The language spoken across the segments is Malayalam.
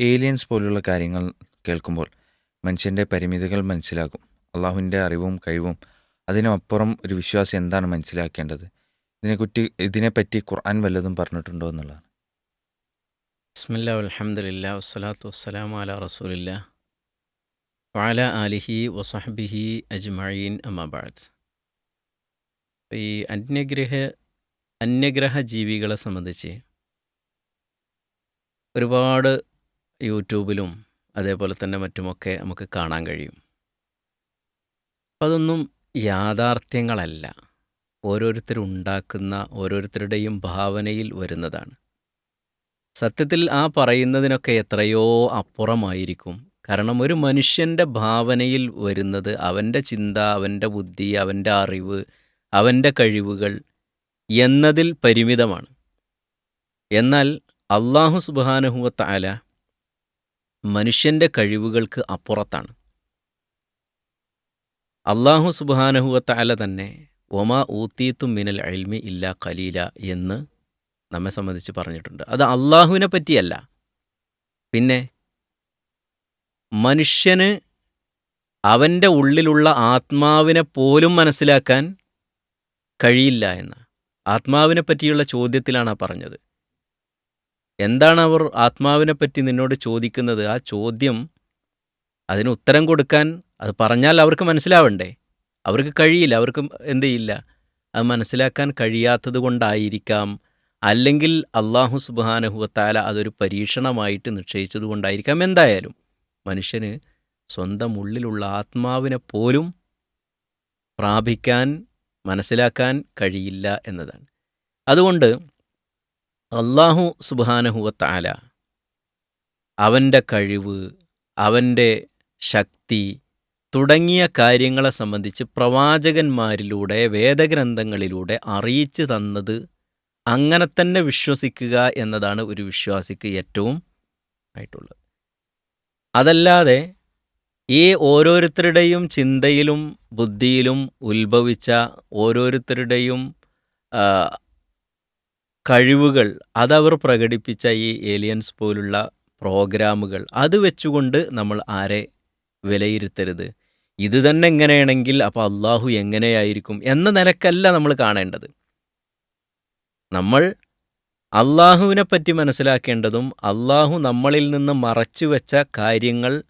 ഏലിയൻസ് പോലുള്ള കാര്യങ്ങൾ കേൾക്കുമ്പോൾ മനുഷ്യന്റെ പരിമിതികൾ മനസ്സിലാകും. അള്ളാഹുവിന്റെ അറിവും കഴിവും അതിനപ്പുറം ഒരു വിശ്വാസം എന്താണ് മനസ്സിലാക്കേണ്ടത്? ഇതിനെ ഇതിനെക്കുറ്റി ഇതിനെപ്പറ്റി ഖുർആൻ വല്ലതും പറഞ്ഞിട്ടുണ്ടോ എന്നുള്ളതാണ്. ബിസ്മില്ല അലഹമുല്ല വസ്സലാത്തു വസ്സലാം അല റസൂലില്ല വാല ആലിഹി വസഹബിഹി അജ്മീൻ അമ്മാബാദ് ഈ അന്യഗ്രഹ അന്യഗ്രഹ ജീവികളെ സംബന്ധിച്ച് ഒരുപാട് യൂട്യൂബിലും അതേപോലെ തന്നെ മറ്റുമൊക്കെ നമുക്ക് കാണാൻ കഴിയും. അതൊന്നും യാഥാർത്ഥ്യങ്ങളല്ല. ഓരോരുത്തരുണ്ടാക്കുന്ന ഓരോരുത്തരുടെയും ഭാവനയിൽ വരുന്നതാണ്. സത്യത്തിൽ ആ പറയുന്നതിനൊക്കെ എത്രയോ അപ്പുറമായിരിക്കും. കാരണം ഒരു മനുഷ്യന്റെ ഭാവനയിൽ വരുന്നത് അവന്റെ ചിന്ത അവന്റെ ബുദ്ധി അവന്റെ അറിവ് അവന്റെ കഴിവുകൾ എന്നതിൽ പരിമിതമാണ്. എന്നാൽ അള്ളാഹു സുബാനഹുവത്ത് അല മനുഷ്യന്റെ കഴിവുകൾക്ക് അപ്പുറത്താണ്. അള്ളാഹു സുബാനഹുവത്തല തന്നെ ഒമാ ഊത്തീത്തും മിനൽ അൽമി ഇല്ല കലീല എന്ന് നമ്മെ സംബന്ധിച്ച് പറഞ്ഞിട്ടുണ്ട്. അത് അള്ളാഹുവിനെ പറ്റിയല്ല. പിന്നെ മനുഷ്യന് അവന്റെ ഉള്ളിലുള്ള ആത്മാവിനെ പോലും മനസ്സിലാക്കാൻ കഴിയില്ല എന്ന്. ആത്മാവിനെ പറ്റിയുള്ള ചോദ്യത്തിലാണ് പറഞ്ഞത്. എന്താണ് അവർ ആത്മാവിനെ പറ്റി നിന്നോട് ചോദിക്കുന്നത്? ആ ചോദ്യം അതിന് ഉത്തരം കൊടുക്കാൻ അത് പറഞ്ഞാൽ അവർക്ക് മനസ്സിലാവണ്ടേ? അവർക്ക് കഴിയില്ല അവർക്ക് എന്ത് ചെയ്യില്ല? അത് മനസ്സിലാക്കാൻ കഴിയാത്തത് കൊണ്ടായിരിക്കാം. അല്ലെങ്കിൽ അള്ളാഹു സുബാനഹുവത്താല അതൊരു പരീക്ഷണമായിട്ട് നിശ്ചയിച്ചത് കൊണ്ടായിരിക്കാം. എന്തായാലും മനുഷ്യന് സ്വന്തം ഉള്ളിലുള്ള ആത്മാവിനെ പോലും പ്രാപിക്കാൻ മനസ്സിലാക്കാൻ കഴിയില്ല എന്നതാണ്. അതുകൊണ്ട് അള്ളാഹു സുബാനഹുവത്താല അവന്റെ കഴിവ് അവന്റെ ശക്തി തുടങ്ങിയ കാര്യങ്ങളെ സംബന്ധിച്ച് പ്രവാചകന്മാരിലൂടെ വേദഗ്രന്ഥങ്ങളിലൂടെ അറിയിച്ചു തന്നത് അങ്ങനെ തന്നെ വിശ്വസിക്കുക എന്നതാണ് ഒരു വിശ്വാസിക്ക് ഏറ്റവും ആയിട്ടുള്ളത്. അതല്ലാതെ ഈ ഓരോരുത്തരുടെയും ചിന്തയിലും ബുദ്ധിയിലും ഉത്ഭവിച്ച ഓരോരുത്തരുടെയും കഴിവുകൾ അതവർ പ്രകടിപ്പിച്ച ഈ ഏലിയൻസ് പോലുള്ള പ്രോഗ്രാമുകൾ അത് വെച്ചുകൊണ്ട് നമ്മൾ ആരെ വിലയിരുത്തരുത്? ഇത് തന്നെ എങ്ങനെയാണെങ്കിൽ അപ്പോൾ അള്ളാഹു എങ്ങനെയായിരിക്കും എന്ന നിലക്കല്ല നമ്മൾ കാണേണ്ടത്. നമ്മൾ അള്ളാഹുവിനെ പറ്റി മനസ്സിലാക്കേണ്ടതും അള്ളാഹു നമ്മളിൽ നിന്ന് മറച്ചു വെച്ച കാര്യങ്ങൾ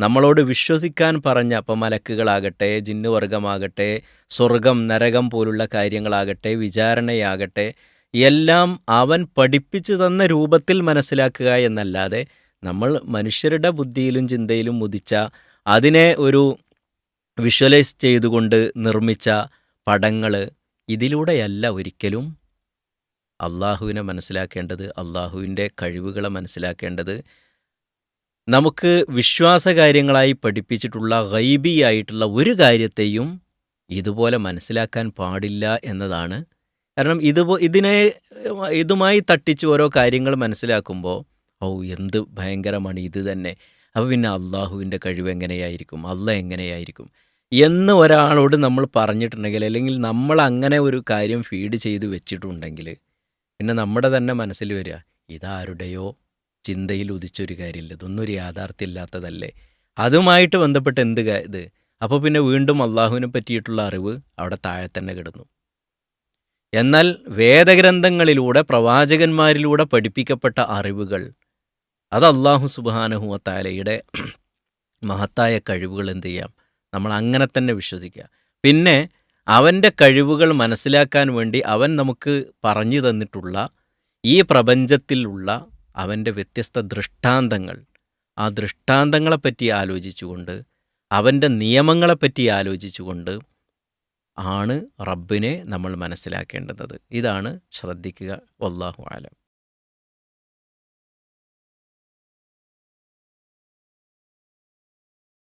നമ്മളോട് വിശ്വസിക്കാൻ പറഞ്ഞ അപ്പം മലക്കുകളാകട്ടെ ജിന്നുവർഗമാകട്ടെ സ്വർഗം നരകം പോലുള്ള കാര്യങ്ങളാകട്ടെ വിചാരണയാകട്ടെ എല്ലാം അവൻ പഠിപ്പിച്ചു തന്ന രൂപത്തിൽ മനസ്സിലാക്കുക എന്നല്ലാതെ നമ്മൾ മനുഷ്യരുടെ ബുദ്ധിയിലും ചിന്തയിലും മുതിച്ച അതിനെ ഒരു വിഷ്വലൈസ് ചെയ്തുകൊണ്ട് നിർമ്മിച്ച പടങ്ങൾ ഇതിലൂടെയല്ല ഒരിക്കലും അള്ളാഹുവിനെ മനസ്സിലാക്കേണ്ടത് അള്ളാഹുവിന്റെ കഴിവുകളെ മനസ്സിലാക്കേണ്ടത്. നമുക്ക് വിശ്വാസകാര്യങ്ങളായി പഠിപ്പിച്ചിട്ടുള്ള ഗൈബിയായിട്ടുള്ള ഒരു കാര്യത്തെയും ഇതുപോലെ മനസ്സിലാക്കാൻ പാടില്ല എന്നതാണ് കാരണം ഇത് ഇതിനെ ഇതുമായി തട്ടിച്ച് ഓരോ കാര്യങ്ങൾ മനസ്സിലാക്കുമ്പോൾ ഓ എന്ത് ഭയങ്കരമാണ് ഇത് തന്നെ. അപ്പോൾ പിന്നെ അള്ളാഹുവിന്റെ കഴിവ് എങ്ങനെയായിരിക്കും? അല്ല എങ്ങനെയായിരിക്കും? എന്ന് ഒരാളോട് നമ്മൾ പറഞ്ഞിട്ടുണ്ടെങ്കിൽ അല്ലെങ്കിൽ നമ്മൾ അങ്ങനെ ഒരു കാര്യം ഫീഡ് ചെയ്ത് വെച്ചിട്ടുണ്ടെങ്കിൽ പിന്നെ നമ്മുടെ തന്നെ മനസ്സിൽ വരിക ഇതാരുടെയോ ചിന്തയിൽ ഉദിച്ചൊരു കാര്യമില്ല ഇതൊന്നും ഒരു യാഥാർത്ഥ്യമില്ലാത്തതല്ലേ? അതുമായിട്ട് ബന്ധപ്പെട്ട് എന്ത് ഇത്? അപ്പോൾ പിന്നെ വീണ്ടും അള്ളാഹുവിനെ പറ്റിയിട്ടുള്ള അറിവ് അവിടെ താഴെ തന്നെ കിടന്നു. എന്നാൽ വേദഗ്രന്ഥങ്ങളിലൂടെ പ്രവാചകന്മാരിലൂടെ പഠിപ്പിക്കപ്പെട്ട അറിവുകൾ അത് അള്ളാഹു സുബാനഹുവത്താലയുടെ മഹത്തായ കഴിവുകൾ എന്ത് ചെയ്യാം? നമ്മൾ അങ്ങനെ തന്നെ വിശ്വസിക്കുക. പിന്നെ അവന്റെ കഴിവുകൾ മനസ്സിലാക്കാൻ വേണ്ടി അവൻ നമുക്ക് പറഞ്ഞു തന്നിട്ടുള്ള ഈ പ്രപഞ്ചത്തിലുള്ള അവന്റെ വ്യത്യസ്ത ദൃഷ്ടാന്തങ്ങൾ ആ ദൃഷ്ടാന്തങ്ങളെപ്പറ്റി ആലോചിച്ചുകൊണ്ട് അവന്റെ നിയമങ്ങളെപ്പറ്റി ആലോചിച്ചുകൊണ്ട് ആണ് റബ്ബിനെ നമ്മൾ മനസ്സിലാക്കേണ്ടത്. ഇതാണ് ശ്രദ്ധിക്കുക. വല്ലാഹു ആലം.